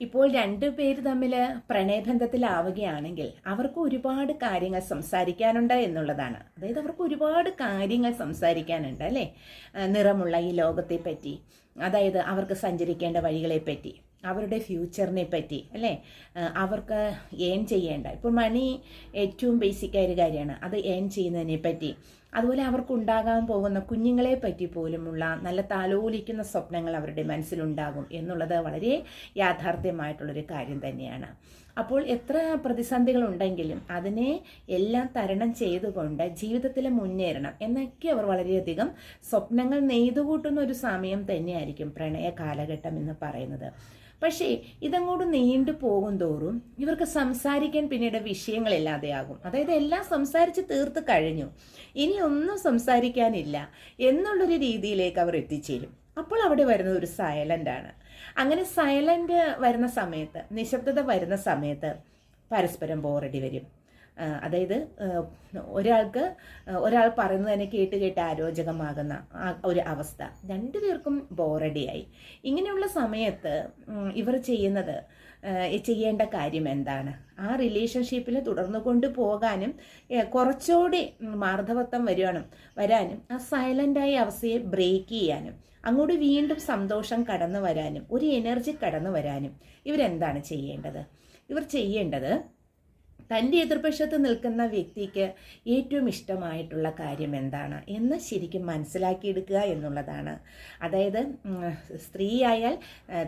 ഇപ്പോൾ രണ്ടു പേര് തമ്മിൽ പ്രണയബന്ധത്തിലാവുകയാണെങ്കിൽ അവർക്ക് ഒരുപാട് കാര്യങ്ങൾ സംസാരിക്കാനുണ്ട് എന്നുള്ളതാണ്. അതായത് അവർക്ക് ഒരുപാട് കാര്യങ്ങൾ സംസാരിക്കാനുണ്ട് അല്ലേ? നിറമുള്ള ഈ ലോകത്തെ പറ്റി അതായത് അവർക്ക് സഞ്ചരിക്കേണ്ട വഴികളെ പറ്റി അവരുടെ ഫ്യൂച്ചറിനെ പറ്റി അല്ലേ? അവർക്ക് ഏൺ ചെയ്യേണ്ട. ഇപ്പോൾ മണി ഏറ്റവും ബേസിക് ആയ ഒരു കാര്യമാണ്. അത് ഏൺ ചെയ്യുന്നതിനെ പറ്റി. അതുപോലെ അവർക്കുണ്ടാകാൻ പോകുന്ന കുഞ്ഞുങ്ങളെ പറ്റി പോലുമുള്ള നല്ല താലോലിക്കുന്ന സ്വപ്നങ്ങൾ അവരുടെ മനസ്സിലുണ്ടാകും എന്നുള്ളത് വളരെ യാഥാർത്ഥ്യമായിട്ടുള്ളൊരു കാര്യം തന്നെയാണ്. അപ്പോൾ എത്ര പ്രതിസന്ധികൾ ഉണ്ടെങ്കിലും അതിനെ എല്ലാം തരണം ചെയ്തുകൊണ്ട് ജീവിതത്തിൽ മുന്നേറണം എന്നൊക്കെ അവർ വളരെയധികം സ്വപ്നങ്ങൾ നെയ്തുകൂട്ടുന്ന ഒരു സമയം തന്നെയായിരിക്കും പ്രണയ കാലഘട്ടം എന്ന് പറയുന്നത്. പക്ഷേ ഇതങ്ങോട്ട് നീണ്ടു പോകും തോറും ഇവർക്ക് സംസാരിക്കാൻ പിന്നീട് വിഷയങ്ങളില്ലാതെയാകും. അതായത് എല്ലാം സംസാരിച്ച് തീർത്ത് കഴിഞ്ഞു. ഇനി ഒന്നും സംസാരിക്കാനില്ല എന്നുള്ളൊരു രീതിയിലേക്ക് അവർ എത്തിച്ചേരും. അപ്പോൾ അവിടെ വരുന്നത് ഒരു സൈലന്റ് ആണ്. അങ്ങനെ സൈലന്റ് വരുന്ന സമയത്ത് നിശബ്ദത വരുന്ന സമയത്ത് പരസ്പരം ബോറടി വരും അതായത് ഒരാൾക്ക് ഒരാൾ പറയുന്നത് തന്നെ കേട്ട് കേട്ട് അരോചകമാകുന്ന ഒരു അവസ്ഥ. രണ്ടുപേർക്കും ബോറടിയായി. ഇങ്ങനെയുള്ള സമയത്ത് ഇവർ ചെയ്യുന്നത് ചെയ്യേണ്ട കാര്യം എന്താണ്? ആ റിലേഷൻഷിപ്പിൽ തുടർന്നു കൊണ്ട് പോകാനും ഏ, കുറച്ചുകൂടി മാർദ്ധവത്വം വരുവാനും വരാനും ആ സൈലന്റായ അവസ്ഥയെ ബ്രേക്ക് ചെയ്യാനും അങ്ങോട്ട് വീണ്ടും സന്തോഷം കടന്നു വരാനും ഒരു എനർജി കടന്നു വരാനും ഇവരെന്താണ് ചെയ്യേണ്ടത്? ഇവർ ചെയ്യേണ്ടത് തന്റെ എതിർപക്ഷത്ത് നിൽക്കുന്ന വ്യക്തിക്ക് ഏറ്റവും ഇഷ്ടമായിട്ടുള്ള കാര്യം എന്താണ് എന്ന് ശരിക്കും മനസ്സിലാക്കിയെടുക്കുക എന്നുള്ളതാണ്. അതായത് സ്ത്രീ സ്ത്രീയായാൽ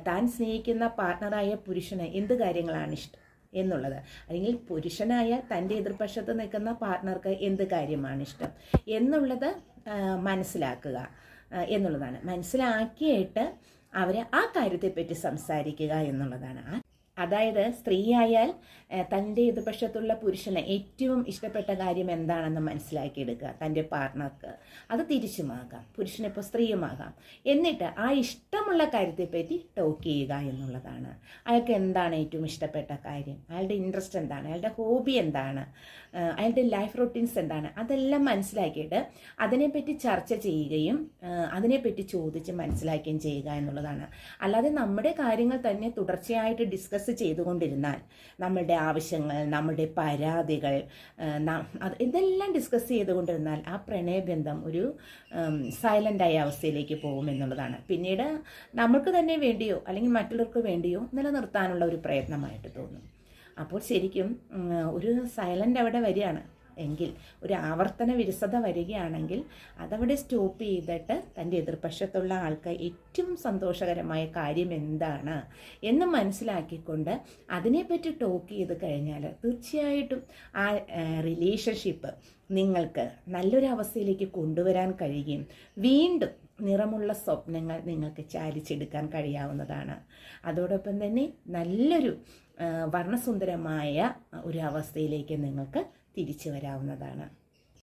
താൻ സ്നേഹിക്കുന്ന പാർട്ട്ണറായ പുരുഷന് എന്ത് കാര്യങ്ങളാണ് ഇഷ്ടം എന്നുള്ളത്? അല്ലെങ്കിൽ പുരുഷനായാൽ തന്റെ എതിർപക്ഷത്ത് നിൽക്കുന്ന പാർട്ണർക്ക് എന്ത് കാര്യമാണ് ഇഷ്ടം എന്നുള്ളത് മനസ്സിലാക്കുക എന്നുള്ളതാണ്. മനസ്സിലാക്കിയിട്ട് അവരെ ആ കാര്യത്തെപ്പറ്റി സംസാരിക്കുക എന്നുള്ളതാണ്. അതായത് സ്ത്രീയായാൽ തന്റെ എതിർപക്ഷത്തുള്ള പുരുഷന് ഏറ്റവും ഇഷ്ടപ്പെട്ട കാര്യം എന്താണെന്ന് മനസ്സിലാക്കിയെടുക്കുക തന്റെ പാർട്ട്ണർക്ക് അത് തിരിച്ചുമാകാം പുരുഷനിപ്പോൾ സ്ത്രീയുമാകാം. എന്നിട്ട് ആ ഇഷ്ടമുള്ള കാര്യത്തെപ്പറ്റി ടോക്ക് ചെയ്യുക എന്നുള്ളതാണ്. അയാൾക്ക് എന്താണ് ഏറ്റവും ഇഷ്ടപ്പെട്ട കാര്യം? അയാളുടെ ഇൻട്രസ്റ്റ് എന്താണ്? അയാളുടെ ഹോബി എന്താണ്? അയാളുടെ ലൈഫ് റൊട്ടീൻസ് എന്താണ്? അതെല്ലാം മനസ്സിലാക്കിയിട്ട് അതിനെപ്പറ്റി ചർച്ച ചെയ്യുകയും അതിനെപ്പറ്റി ചോദിച്ച് മനസ്സിലാക്കുകയും ചെയ്യുക എന്നുള്ളതാണ്. അല്ലാതെ നമ്മുടെ കാര്യങ്ങൾ തന്നെ തുടർച്ചയായിട്ട് ഡിസ്കസ് ചെയ്തുകൊണ്ടിരുന്നാൽ നമ്മളുടെ ആവശ്യങ്ങൾ നമ്മുടെ പരാതികൾ ഇതെല്ലാം ഡിസ്കസ് ചെയ്തുകൊണ്ടിരുന്നാൽ ആ പ്രണയബന്ധം ഒരു സൈലന്റായ അവസ്ഥയിലേക്ക് പോകും എന്നുള്ളതാണ്. പിന്നീട് നമുക്ക് തന്നെ വേണ്ടിയോ അല്ലെങ്കിൽ മറ്റുള്ളവർക്ക് വേണ്ടിയോ നിലനിർത്താനുള്ള ഒരു പ്രയത്നമായിട്ട് തോന്നും. അപ്പോൾ ശരിക്കും ഒരു സൈലന്റ് അവിടെ വരികയാണ്. എങ്കിൽ ഒരു ആവർത്തന വിരസത വരികയാണെങ്കിൽ അതവിടെ സ്റ്റോപ്പ് ചെയ്തിട്ട് തന്റെ എതിർപക്ഷത്തുള്ള ആൾക്ക് ഏറ്റവും സന്തോഷകരമായ കാര്യം എന്താണ് എന്ന് മനസ്സിലാക്കിക്കൊണ്ട് അതിനെപ്പറ്റി ടോക്ക് ചെയ്ത് കഴിഞ്ഞാൽ തീർച്ചയായിട്ടും ആ റിലേഷൻഷിപ്പ് നിങ്ങൾക്ക് നല്ലൊരു അവസ്ഥയിലേക്ക് കൊണ്ടുവരാൻ കഴിയുകയും വീണ്ടും നിറമുള്ള സ്വപ്നങ്ങൾ നിങ്ങൾക്ക് ചാലിച്ചെടുക്കാൻ കഴിയാവുന്നതാണ്. അതോടൊപ്പം തന്നെ നല്ലൊരു വർണസുന്ദരമായ ഒരു അവസ്ഥയിലേക്ക് നിങ്ങൾക്ക് തിരിച്ചു വരാവുന്നതാണ്.